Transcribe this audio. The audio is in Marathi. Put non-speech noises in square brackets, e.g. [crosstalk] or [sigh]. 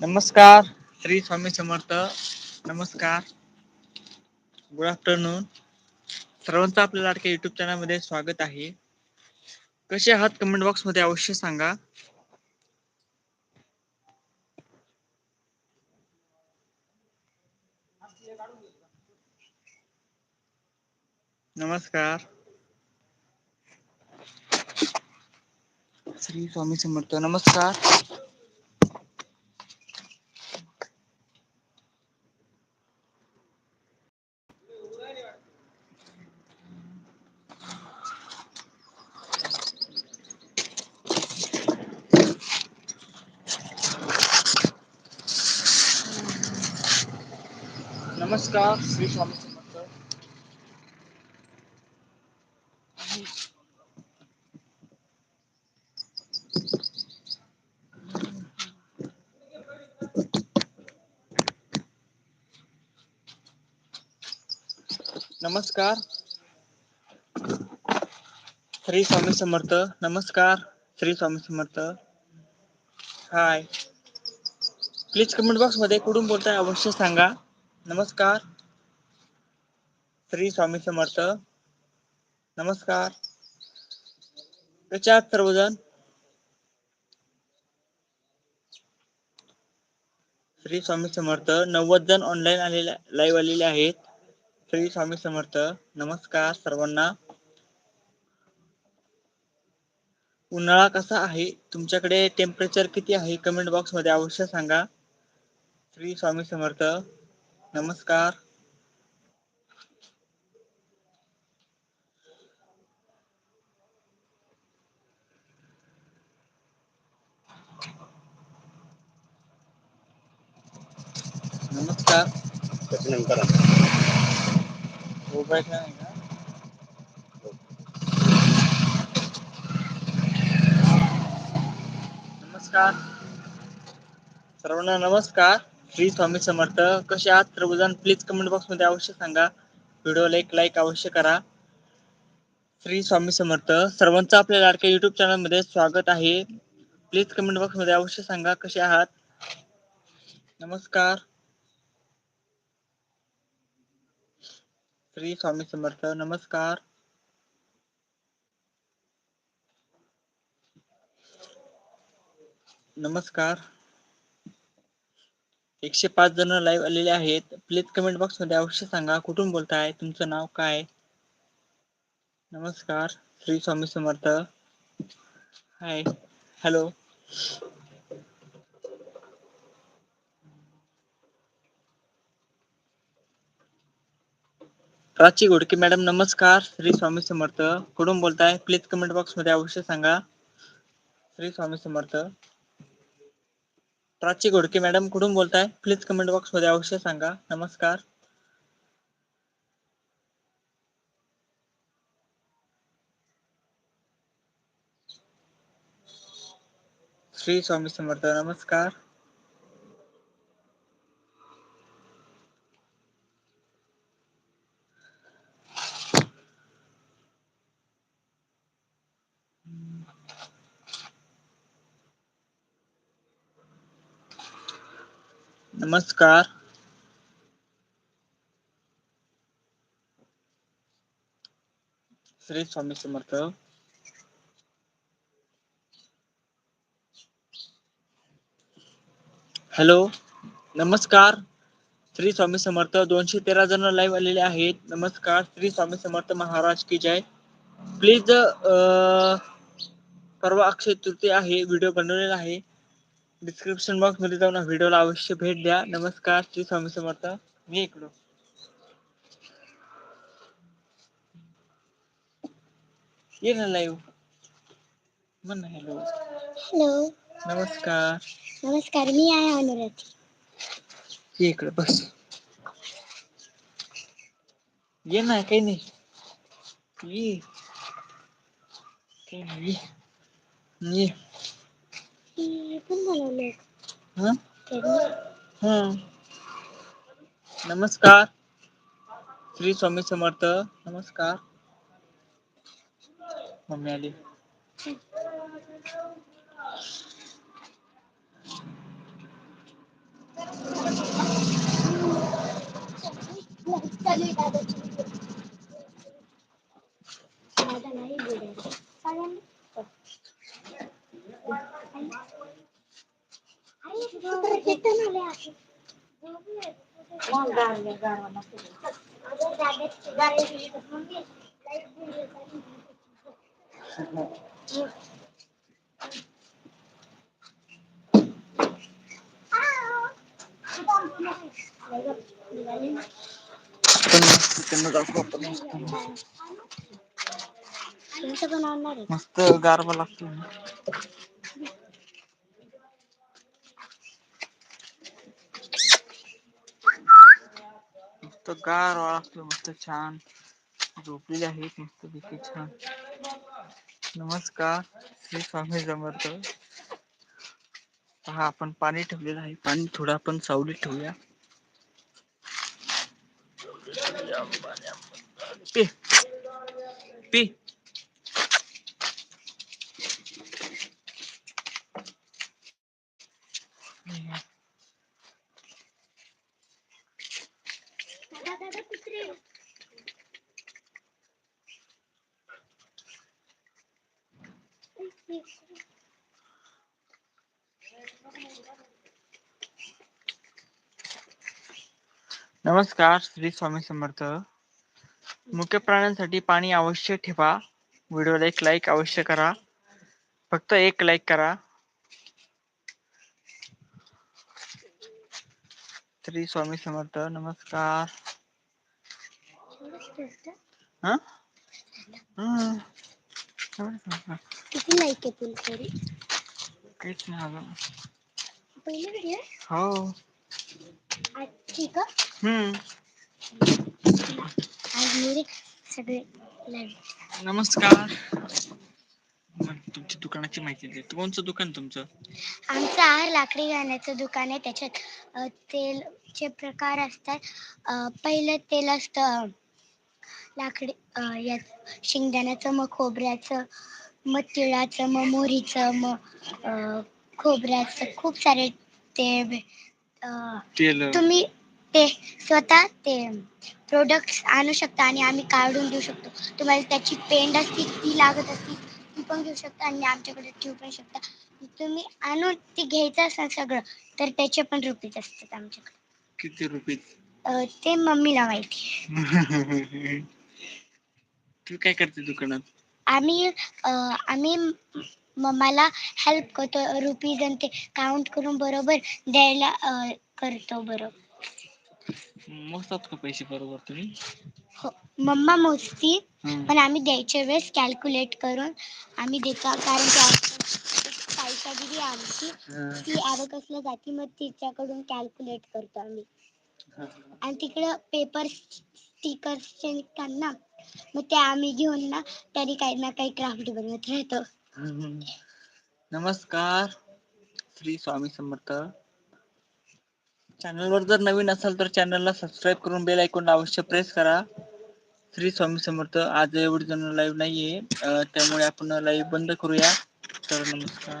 नमस्कार. श्री स्वामी समर्थ. नमस्कार. गुड आफ्टरनून सर्वांचं आपल्या लाडक्या युट्यूब चॅनलमध्ये स्वागत आहे. कसे आहात? कमेंट बॉक्समध्ये अवश्य सांगा. नमस्कार. श्री स्वामी समर्थ. नमस्कार. नमस्कार श्री स्वामी समर्थ. नमस्कार श्री स्वामी समर्थ. नमस्कार Shri Swami Samarth. Hi please comment बॉक्समध्ये कुठून बोलताय अवश्य सांगा. नमस्कार. श्री स्वामी समर्थ. नमस्कार. प्रचार सर्वजण? श्री स्वामी समर्थ. नव्वद जण ऑनलाईन आलेले लाईव्ह आलेले आहेत. श्री स्वामी समर्थ. नमस्कार सर्वांना. उन्हाळा कसा आहे? तुमच्याकडे टेम्परेचर किती आहे? कमेंट बॉक्समध्ये अवश्य सांगा. श्री स्वामी समर्थ. नमस्कार नमस्कार त्याच्यानंतर मोबाईल नाही का नमस्कार सर्वांना नमस्कार श्री स्वामी समर्थ. कसे आहात सर्वजण प्लीज कमेंट बॉक्समध्ये अवश्य सांगा. व्हिडिओला एक लाईक अवश्य करा. श्री स्वामी समर्थ. सर्वांचं आपल्या लाडक्या युट्यूब चॅनलमध्ये स्वागत आहे. प्लीज कमेंट बॉक्समध्ये अवश्य सांगा कसे आहात. नमस्कार. श्री स्वामी समर्थ. नमस्कार. नमस्कार. एकशे पाच जण लाईव्ह आलेले आहेत. प्लीज कमेंट बॉक्समध्ये अवश्य सांगा. कुठून बोलताय? तुमचं नाव काय? नमस्कार. Shri Swami Samarth. Hi hello Prachi Ghodke madam नमस्कार. श्री स्वामी समर्थ. कुठून बोलताय? प्लीज कमेंट बॉक्समध्ये अवश्य सांगा. श्री स्वामी समर्थ. प्राची घोडके मॅडम कुठून बोलताय? प्लीज कमेंट बॉक्समध्ये अवश्य सांगा. नमस्कार. श्री स्वामी समर्थ नमस्कार. नमस्कार। श्री स्वामी समर्थ। हॅलो, नमस्कार। श्री स्वामी समर्थ, दोनशे तेरा जण लाईव्ह आलेले आहेत. नमस्कार, श्री स्वामी समर्थ महाराज की जय. प्लीज़ परवा अक्षय तृतीय आहे व्हिडिओ बनवलेला आहे. डिस्क्रिप्शन बॉक्स मध्ये जाऊन व्हिडिओला अवश्य भेट द्या। नमस्कार श्री स्वामी समर्थ। मी इकडं. ये ना लाईव्ह म्हण हॅलो हॅलो नमस्कार. नमस्कार मी आहे अनुराधी. ये इकडं बस. ये ना काही नाही. ये. काही नाही. ये. नमस्कार. श्री स्वामी समर्थ. नमस्कार. मम्मी आली. मस्त. आणणार मस्त गारवा लागतो मस्त गारवा लागतो मस्त छान झोपलेले आहेत मस्त पैकी छान नमस्कार, श्री स्वामी समर्थ। पहा आपण पाणी ठेवलेलं आहे पाणी थोडं आपण सावलीत ठेवूया पी पी। नमस्कार श्री स्वामी समर्थ. मुख्य प्राण्यांसाठी पाणी अवश्य ठेवा. व्हिडिओला एक लाईक अवश्य करा. फक्त एक लाईक करा. श्री स्वामी समर्थ नमस्कार. हा. हम्म. किती लाईक येतील तरी काहीच नाही अजून पहिले व्हिडिओ हो आजची का हम्म आज सगळे लाईव्ह नमस्कार मग तुमची दुकानाची माहिती दे. कोणचं दुकान तुमचं? आमचं आहार लाकडी घाण्याचं दुकान आहे. त्याच्यात अ, तेलचे प्रकार असतात. अ, पहिलं तेल असतं लाकडी यात शेंगदाण्याचं मग खोबऱ्याचं मग तिळाचं मग मोहरीचं मग खोबऱ्याचं खूप सारे ते तेल. तुम्ही ते स्वतः ते प्रोडक्ट्स आणू शकता आणि आम्ही काढून देऊ शकतो. तुम्हाला त्याची पेंड असती ती लागत असती ती पण घेऊ शकता आणि आमच्याकडे ठेवू पण शकता. तुम्ही आणून ती घ्यायचं असेल सगळं तर त्याचे पण रुपीज असतात आमच्याकडे. किती रुपये अं, ते मम्मीला माहिती [laughs] तू काय करते दुकानात आम्ही अं, आम्ही मम्माला हेल्प करतो रुपीज आणि ते काउंट करून बरोबर द्यायला अं, करतो बरोबर मोजतात का पैसे बरोबर तुम्ही हो मम्मा मोजती हम्म. पण आम्ही द्यायच्या वेळेस कॅल्क्युलेट करून आम्ही देतो कारण की आमची एक साईशा दिदी आहे आमची हा. ती जाती मग तिच्याकडून कॅल्क्युलेट करतो आम्ही. आणि तिकडं पेपर स्टिकर निघतात ना मग ते आम्ही घेऊन ना तरी काही ना काही क्राफ्ट बनवत राहतो. नमस्कार. श्री स्वामी समर्थ. चॅनलवर जर नवीन असाल तर चॅनलला सबस्क्राईब करून बेल ऐकून अवश्य प्रेस करा. श्री स्वामी समर्थ आज एवढी जण लाईव्ह नाहीये. त्यामुळे आपण लाईव्ह बंद करूया. तर नमस्कार.